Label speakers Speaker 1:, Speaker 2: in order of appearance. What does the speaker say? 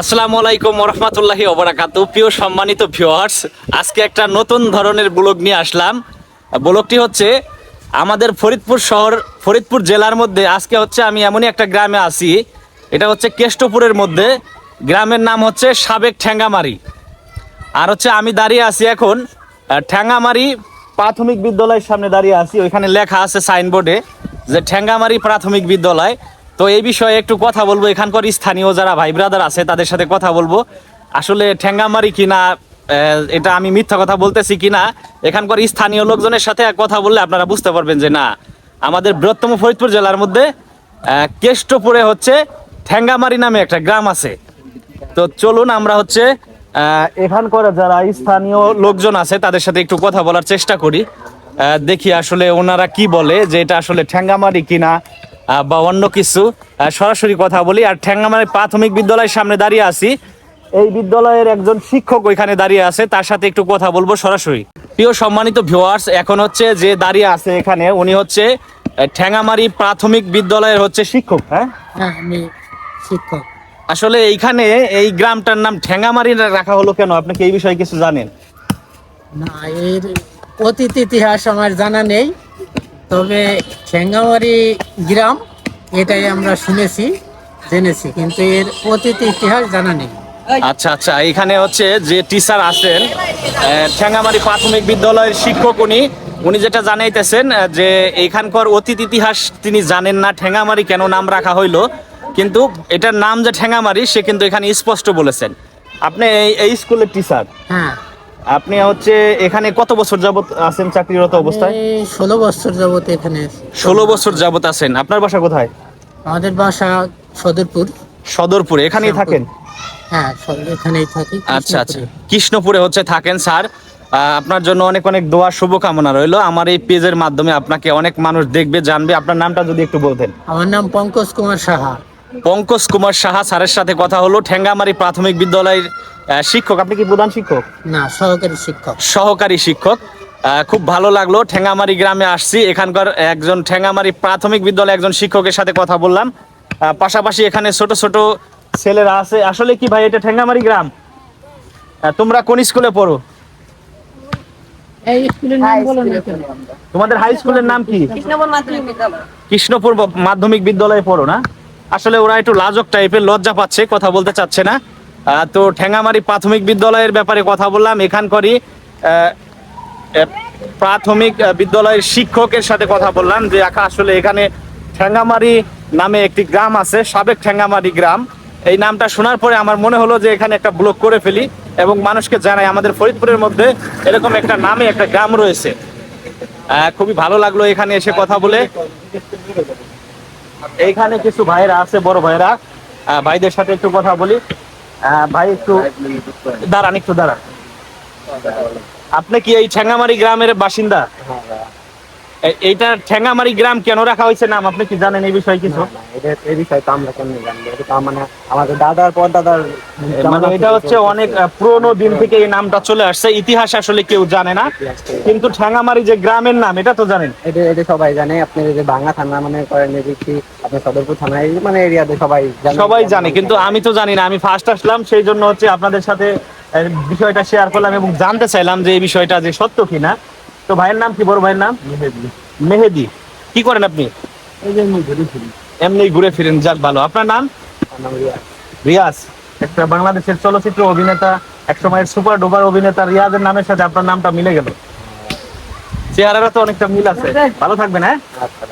Speaker 1: আসসালামু আলাইকুম রহমতুল্লাহি ওবরাকাত। প্রিয় সম্মানিত ভিউয়ার্স আজকে একটা নতুন ধরনের ব্লগ নিয়ে আসলাম। ব্লগটি হচ্ছে আমাদের ফরিদপুর শহর, ফরিদপুর জেলার মধ্যে। আজকে হচ্ছে আমি এমনই একটা গ্রামে আছি। এটা হচ্ছে কেষ্টপুরের মধ্যে। গ্রামের নাম হচ্ছে সাবেক ঠ্যাঙ্গামারি আর হচ্ছে আমি দাঁড়িয়ে আছি এখন ঠ্যাঙ্গামারি প্রাথমিক বিদ্যালয়ের সামনে দাঁড়িয়ে আছি। ওইখানে লেখা আছে সাইনবোর্ডে যে ঠ্যাঙ্গামারি প্রাথমিক বিদ্যালয়। তো এই বিষয়ে একটু কথা বলব। এখানকার স্থানীয় যারা ভাই ব্রাদার আছে, তাদের সাথে কথা বলব। আসলে ঠ্যাঙ্গামারি কিনা এটা আমি মিথ্যা কথা বলতেছি কিনা, এখানকার স্থানীয় লোকজনের সাথে কথা বললে আপনারা বুঝতে পারবেন যে না, আমাদের বৃহত্তম ফরিদপুর জেলার মধ্যে কেষ্টপুরে হচ্ছে ঠ্যাঙ্গামারি নামে একটা গ্রাম আছে। তো চলুন আমরা হচ্ছে এখানকার যারা স্থানীয় লোকজন আছে, তাদের সাথে একটু কথা বলার চেষ্টা করি। দেখি আসলে ওনারা কি বলে যে এটা আসলে ঠ্যাঙ্গামারি কিনা বা অন্য কিছু সরাসরি কথা বলি। আর ঠ্যাঙ্গামারি প্রাথমিক বিদ্যালয়ের সামনে দাঁড়িয়ে আছি। এই বিদ্যালয়ের একজন শিক্ষক ওইখানে দাঁড়িয়ে আছে তার সাথে একটু কথা বলব সরাসরি। প্রিয় সম্মানিত ভিউয়ার্স এখন হচ্ছে যে দাঁড়িয়ে আছে এখানে উনি হচ্ছে ঠ্যাঙ্গামারি প্রাথমিক বিদ্যালয়ের হচ্ছে শিক্ষক হ্যাঁ?
Speaker 2: হ্যাঁ আমি শিক্ষক।
Speaker 1: আসলে এইখানে এই গ্রামটার নাম ঠ্যাঙ্গামারি রাখা হলো কেন? আপনি কি এই বিষয়ে কিছু জানেন?
Speaker 2: না এর অতীত ইতিহাস আমার জানা নেই। তবে ঠেঙ্গামারি গ্রাম এটাই আমরা শুনেছি জেনেছি কিন্তু এর অতীত ইতিহাস জানা নেই।
Speaker 1: আচ্ছা আচ্ছা এখানে হচ্ছে যে টিচার আছেন আহ, ঠ্যাঙ্গামারি প্রাথমিক বিদ্যালয়ের শিক্ষক উনি উনি যেটা জানাইতেছেন যে এখানকার অতীত ইতিহাস তিনি জানেন না ঠ্যাঙ্গামারি কেন নাম রাখা হইল কিন্তু এটার নাম যে ঠ্যাঙ্গামারি সে কিন্তু এখানে স্পষ্ট বলেছেন। আপনি এই স্কুলের টিচার?
Speaker 2: হ্যাঁ।
Speaker 1: আপনি হচ্ছে এখানে কত বছর যাবত আছেন চাকরিরত অবস্থায়?
Speaker 2: ষোলো বছর যাবত এখানে
Speaker 1: ষোলো বছর যাবত আছেন। আপনার বাসা কোথায়?
Speaker 2: আমাদের বাসা সদরপুর।
Speaker 1: সদরপুরে এখানেই। থাকেন?
Speaker 2: হ্যাঁ এখানেই থাকি
Speaker 1: আচ্ছা আচ্ছা।
Speaker 2: কৃষ্ণপুরে।
Speaker 1: হচ্ছে থাকেন স্যার। আপনার জন্য অনেক অনেক দোয়া শুভকামনা রইল। আমার এই পেজের মাধ্যমে আপনাকে অনেক মানুষ দেখবে জানবে। আপনার নামটা যদি একটু বলতেন।
Speaker 2: আমার নাম পঙ্কজ কুমার সাহা।
Speaker 1: পঙ্কজ কুমার সাহা স্যারের সাথে কথা হলো। ঠেঙ্গামারি প্রাথমিক বিদ্যালয়ের শিক্ষক আপনি কি প্রধান শিক্ষক?
Speaker 2: না সহকারী শিক্ষক।
Speaker 1: সহকারী শিক্ষক। খুব ভালো লাগল ঠেঙ্গামারি গ্রামে আসছি। এখানকার একজন ঠেঙ্গামারি প্রাথমিক বিদ্যালয়ে একজন শিক্ষকের সাথে কথা বললাম। পাশাপাশি এখানে ছোট ছোট ছেলেরা আছে। আসলে কি ভাই এটা ঠেঙ্গামারি গ্রাম? তোমরা কোন স্কুলে পড়ো?
Speaker 2: এই স্কুলের নাম বলো না কেন?
Speaker 1: তোমাদের হাই স্কুলের নাম কি?
Speaker 3: কৃষ্ণপুর মাধ্যমিক বিদ্যালয়।
Speaker 1: কৃষ্ণপুর ব- মাধ্যমিক বিদ্যালয়ে পড়ো না? আসলে ওরা একটু লাজক টাইপের লজ্জা পাচ্ছে কথা বলতে চাচ্ছে না। তো ঠেঙ্গামারি প্রাথমিক বিদ্যালয়ের ব্যাপারে কথা বললাম। এখানকারই প্রাথমিক বিদ্যালয়ের শিক্ষকের সাথে কথা বললাম যে আসলে এখানে ঠেঙ্গামারি নামে একটি গ্রাম আছে, সাবেক ঠেঙ্গামারি গ্রাম। এই নামটা শোনার পরে আমার মনে হলো যে এখানে একটা ব্লক করে ফেলি এবং মানুষকে জানাই, আমাদের ফরিদপুরের মধ্যে এরকম একটা নামে একটা গ্রাম রয়েছে। খুবই ভালো লাগল এখানে এসে কথা বলে। এইখানে কিছু ভাইরা আছে, বড় ভাইরা। ভাইদের সাথে একটু কথা বলি। ভাই একটু দাঁড়ান একটু দাঁড়ান। আপনি কি এই ঠ্যাঙ্গামারি গ্রামের বাসিন্দা? এ- এইটা ঠ্যাঙ্গামারি গ্রাম কেন রাখা হয়েছে নাম? আপনি কি জানেন এই বিষয়ে কিছু?
Speaker 4: এই বিষয়ে তো আমরা কেমনি জানব? এটা মানে আমাদের দাদার পর দাদার
Speaker 1: মানে এটা হচ্ছে অনেক পুরনো দিন থেকে এই নামটা চলে আসছে। ইতিহাস আসলে কেউ জানে না। কিন্তু ঠ্যাঙ্গামারি যে গ্রামের নাম এটা তো জানেন?
Speaker 4: এটা এটা সবাই জানে। আপনি যে বাংলা থানা মানে করেন যে কি আপনি সদরপুর থানা এই মানে এরিয়াতে সবাই জানে।
Speaker 1: সবাই জানে কিন্তু আমি তো জানি না। আমি ফার্স্ট আসলাম সেই জন্য হচ্ছে আপনাদের সাথে বিষয়টা শেয়ার করলাম এবং জানতে চাইলাম যে এই বিষয়টা যে সত্য কিনা। তো ভাইয়ের নাম কি বড় ভাইয়ের নাম? মেহেদি। কি করেন আপনি? এমনি ঘুরে ফিরেন যাক ভালো। আপনার নাম। রিয়াজ। একটা বাংলাদেশের চলচ্চিত্র অভিনেতা এক সময়ের সুপার ডুপার অভিনেতা রিয়াজের নামের সাথে আপনার নামটা মিলে গেল। চেহারাটা তো অনেকটা মিল আছে। ভালো থাকবেন হ্যাঁ?
Speaker 4: আচ্ছা